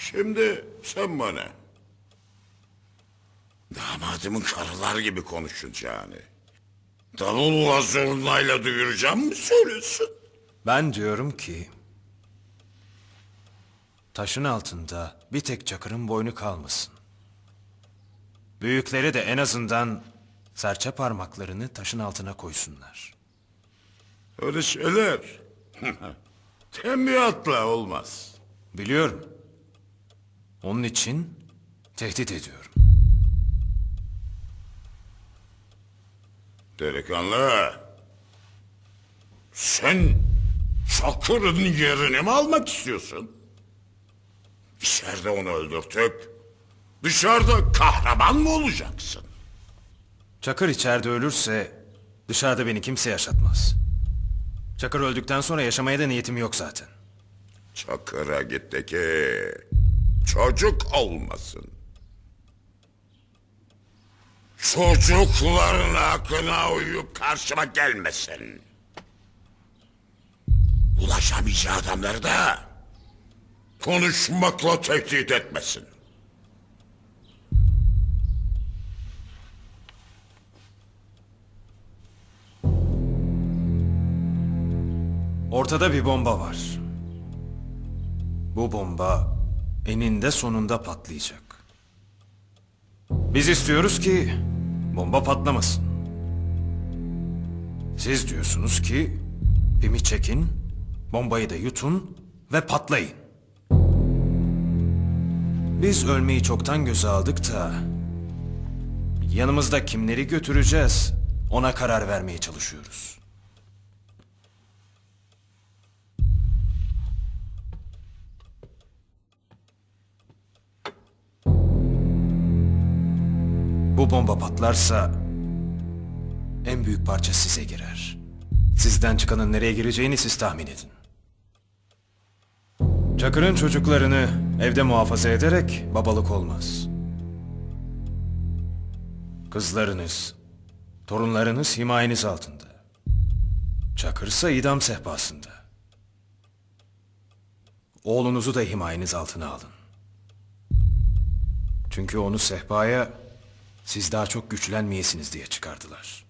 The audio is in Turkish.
Şimdi sen bana. Damadımın karılar gibi konuşacağını. Davulla zurnayla duyuracağım mı söylüyorsun? Ben diyorum ki... Taşın altında bir tek çakırın boynu kalmasın. Büyükleri de en azından serçe parmaklarını taşın altına koysunlar. Öyle şeyler. Tembihatla olmaz. Biliyorum. Onun için tehdit ediyorum. Delikanlı. Sen Çakır'ın yerini mi almak istiyorsun? İçeride onu öldürtüp dışarıda kahraman mı olacaksın? Çakır içeride ölürse dışarıda beni kimse yaşatmaz. Çakır öldükten sonra yaşamaya da niyetim yok zaten. Çakır'a gitti ki çocuk olmasın. Çocukların hakkına uyup karşıma gelmesin. Ulaşamayacağı adamları da konuşmakla tehdit etmesin. Ortada bir bomba var. Bu bomba eninde sonunda patlayacak. Biz istiyoruz ki bomba patlamasın. Siz diyorsunuz ki pimi çekin, bombayı da yutun ve patlayın. Biz ölmeyi çoktan göze aldık da yanımızda kimleri götüreceğiz ona karar vermeye çalışıyoruz. Bu bomba patlarsa en büyük parça size girer. Sizden çıkanın nereye gireceğini siz tahmin edin. Çakır'ın çocuklarını evde muhafaza ederek babalık olmaz. Kızlarınız, torunlarınız himayeniz altında. Çakır'sa idam sehpasında. Oğlunuzu da himayeniz altına alın. Çünkü onu sehpaya siz daha çok güçlenmeyesiniz diye çıkardılar.